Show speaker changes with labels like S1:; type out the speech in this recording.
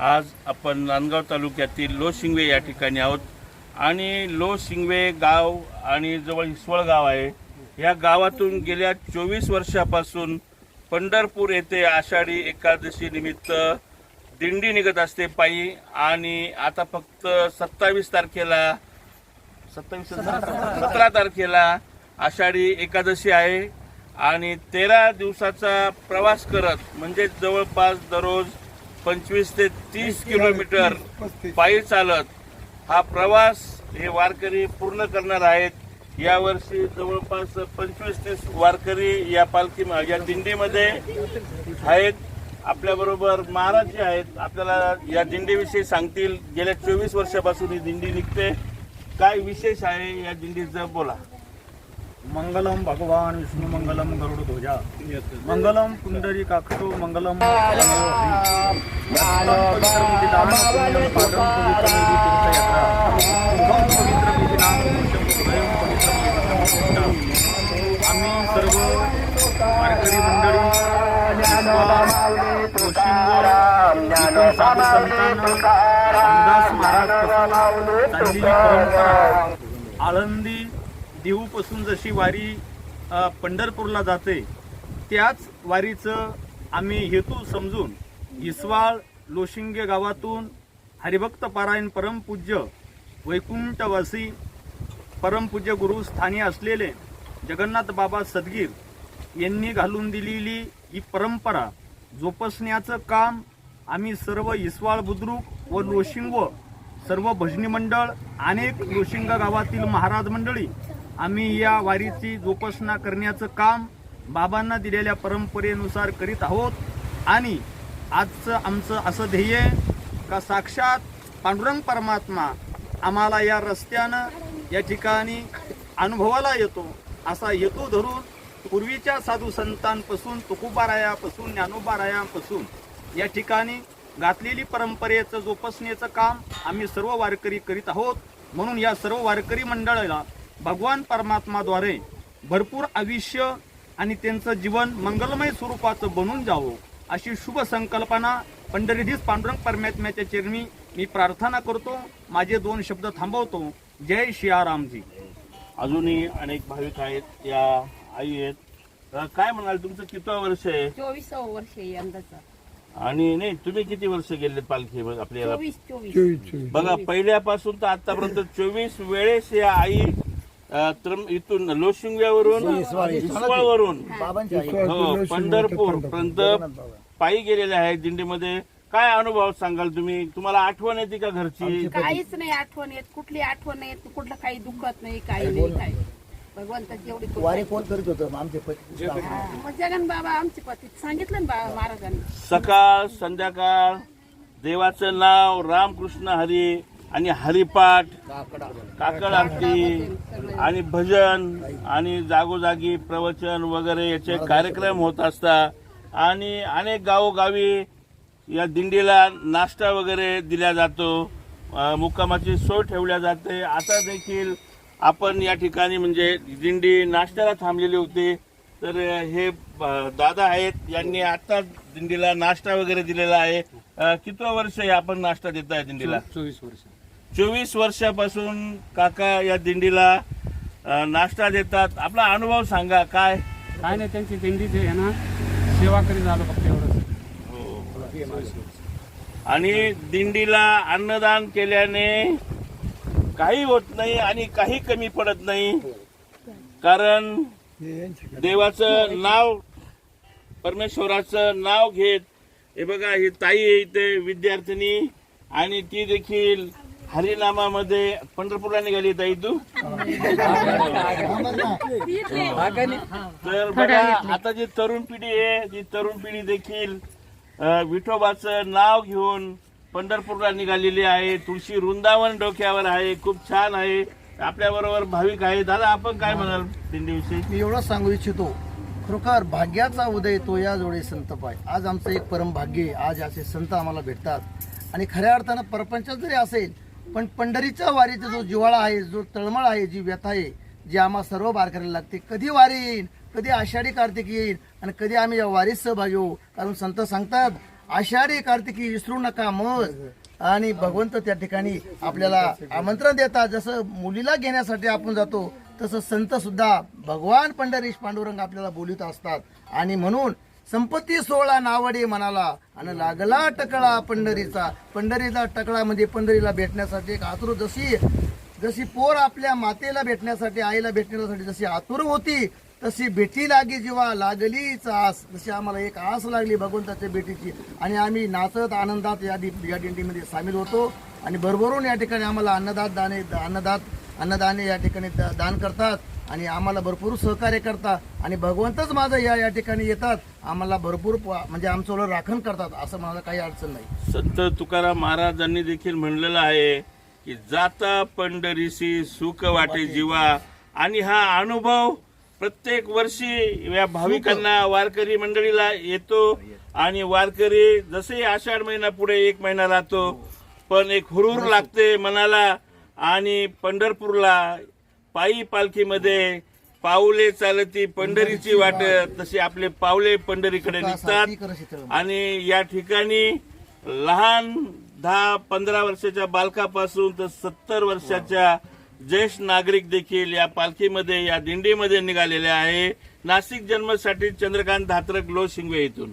S1: आज आपण नांदगाव तालुक्यातील लो शिंगवे या ठिकाणी आहोत. आणि लो शिंगवे गाव आणि जवळ हिसवळ गाव आहे. या गावातून गेल्या चोवीस वर्षापासून पंढरपूर येथे आषाढी एकादशी निमित्त दिंडी निघत असते पायी. आणि आता फक्त सत्तावीस तारखेला सत्तावीस सतरा तारखेला आषाढी एकादशी आहे. आणि तेरा दिवसाचा प्रवास करत म्हणजे जवळपास दररोज पंचवीस ते तीस किलोमीटर पायी चालत हा प्रवास हे वारकरी पूर्ण करणार आहेत. यावर्षी जवळपास पंचवीस तीस वारकरी या पालखी या दिंडीमध्ये आहेत. आपल्याबरोबर महाराज जे आहेत आपल्याला या दिंडीविषयी सांगतील. गेल्या चोवीस वर्षापासून ही दिंडी निघते. काय विशेष आहे या दिंडीचं? बोला.
S2: मंगलम भगवान विष्णू मंगलम गरुड ध्वजा। मंगलम पुंडरी काक्षो मंगलम आम्ही सर्व वारकरी मंडळी महाराज आळंदी देहूपासून जशी वारी पंढरपूरला जाते त्याच वारीचं आम्ही हेतू समजून इसवाळ लोशिंगे गावातून हरिभक्त पारायण परमपूज्य वैकुंठवासी परमपूज्य गुरु स्थानी असलेले जगन्नाथ बाबा सदगीर यांनी घालून दिलेली ही परंपरा जोपासण्याचं काम आम्ही सर्व इसवाळ बुद्रुक व लोशिंग सर्व भजनी मंडळ अनेक लोशिंग गावातील महाराज मंडळी आम्ही या वारीची जोपासना करण्याचं काम बाबांना दिलेल्या परंपरेनुसार करीत आहोत. आणि आजचं आमचं असं ध्येय का साक्षात पांडुरंग परमात्मा आम्हाला या रस्त्यानं या ठिकाणी अनुभवाला येतो असा हेतू धरून पूर्वीच्या साधू संतांपासून तुकुबारायापासून ज्ञानोबारायापासून या ठिकाणी घातलेली परंपरेचं जोपासनेचं काम आम्ही सर्व वारकरी करीत आहोत. म्हणून या सर्व वारकरी मंडळाला भगवान परमात्माद्वारे भरपूर आयुष्य आणि त्यांचं जीवन मंगलमय स्वरूपाचं बनून जावं अशी शुभ संकल्पना पंढरीधीस पांडुरंग परमात्म्याच्या चरणी मी प्रार्थना करतो. माझे दोन शब्द थांबवतो. जय शियारामजी
S1: अजूनही अनेक भाविक आहेत या आई आहेत. अ, काय म्हणाल तुमचं किती वर्ष आहे?
S3: चोवीसावं वर्ष आहे यंदाचा.
S1: आणि नाही तुम्ही किती वर्ष गेले पालखी बघ आपल्याला?
S3: चोवीस चोवीस.
S1: बघा पहिल्यापासून तर आतापर्यंत चोवीस वेळेस या आई अ, त्रम- इथून लोशिंग्यावरून इसवाळवरून हो. पंढरपूर पर्यंत पायी गेलेले आहेत दिंडीमध्ये. काय अनुभव सांगाल तुम्ही? तुम्हाला आठवण येते का घरची?
S3: काहीच नाही आठवण येत. कुठली आठवण नाही येत. कुठलं काही दुखत नाही काही नाही काही भगवंताची एवढी कृपा
S4: वारी
S3: आहे.
S4: कोण करीत होतं? आमचे पती
S3: हा, मग जगन बाबा आमचे पती. सांगितलं ना बाबा महाराजांनी.
S1: सकाळ संध्याकाळ देवाचं नाव रामकृष्ण हरी. आणि हरिपाठ काकड आरती आणि भजन आणि जागोजागी प्रवचन वगैरे याचे कार्यक्रम होत असतात आणि अनेक गावोगावी या दिंडीला नाश्ता वगैरे दिला जातो. मुक्कामाची सोय ठेवल्या जाते. आता देखील आपण या ठिकाणी म्हणजे दिंडी नाश्त्याला थांबलेली होती. तर हे दादा आहेत. यांनी आता दिंडीला नाश्ता वगैरे दिलेला आहे. अ, कितवं वर्ष आपण नाश्ता देत आहे दिंडीला?
S2: चोवीस वर्ष.
S1: चोवीस वर्षापासून काका या दिंडीला अ, नाश्ता देतात. आपला अनुभव सांगा काय?
S2: काय नाही त्यांची दिंडीचे आहे ना सेवा करीत झालो फक्त एवढंच.
S1: आणि दिंडीला अन्नदान केल्याने काही होत नाही आणि काही कमी पडत नाही. कारण देवाचं नाव परमेश्वराचं नाव घेत हे बघा ही ताई आहे इथे विद्यार्थिनी आणि ती देखील हरिनामामध्ये पंढरपूरला निघाली ताई तू? तर बघा आता जी तरुण पिढी आहे जी तरुण पिढी देखील विठोबाचं नाव घेऊन पंढरपूरला निघालेली आहे. तुळशी वृंदावन डोक्यावर आहे खूप छान आहे. आपल्या बरोबर भाविक आहे. दादा आपण काय म्हणाल दिंडीविषयी?
S4: मी एवढंच सांगू इच्छितो खरोखर भाग्याचा उदय तो या जोडे संत पाय. आज आमचं एक परम भाग्य आहे. आज असे संत आम्हाला भेटतात. आणि खऱ्या अर्थानं परपंच जरी असेल पण पंढरीचा वारीचा जो जिव्हाळा आहे जो तळमळ आहे जी व्यथा आहे जी आम्हा सर्व पार करायला लागते कधी वारी येईल कधी आषाढी कार्तिक येईल आणि कधी आम्ही या वारीत सहभागी होऊ कारण संत सांगतात आषाढी कार्तिकी विसरू नका मग. आणि भगवंत त्या ठिकाणी आपल्याला आमंत्रण देतात जसं मुलीला घेण्यासाठी आपण जातो तसं संत सुद्धा भगवान पंढरीश पांडुरंग आपल्याला बोलित असतात. आणि म्हणून संपत्ती सोहळा नावडे म्हणाला. आणि लागला टकळा पंढरीचा. पंढरीला टकळा म्हणजे पंढरीला भेटण्यासाठी एक आतुर जशी जशी पोर आपल्या मातेला भेटण्यासाठी आईला भेटण्यासाठी जशी आतुर होती तशी भेटी लागी जेव्हा लागलीच आस. जशी आम्हाला एक आस लागली भगवंताच्या भेटीची. आणि आम्ही नाचत आनंदात या दि- या दिंडीमध्ये सामील होतो. आणि भरभरून या ठिकाणी आम्हाला अन्नदात दाने अन्नदात अन्नदाने या ठिकाणी दान करतात. आणि आम्हाला भरपूर सहकार्य करतात आणि भगवंतच माझं या या ठिकाणी येतात. आम्हाला भरपूर म्हणजे आमचं राखण करतात असं मला काही अडचण नाही.
S1: संत तुकाराम महाराजांनी देखील म्हणलेलं आहे की जाता पंढरीशी सुख वाटे जीवा. आणि हा अनुभव प्रत्येक वर्षी या भाविकांना वारकरी मंडळीला येतो. आणि वारकरी जसे आषाढ महिना पुढे एक महिना राहतो पण एक हुरूर लागते मनाला. आणि पंढरपूरला पायी पालखीमध्ये पाऊले चालती पंढरीची वाट तशी आपले पावले पंढरीकडे निघतात. आणि या ठिकाणी लहान दहा पंधरा वर्षाच्या बालकापासून तर सत्तर वर्षाच्या ज्येष्ठ नागरिक देखील या पालखीमध्ये या दिंडीमध्ये निघालेले आहे. नाशिक जन्मसाठी चंद्रकांत धात्रक लो शिंगवे इथून.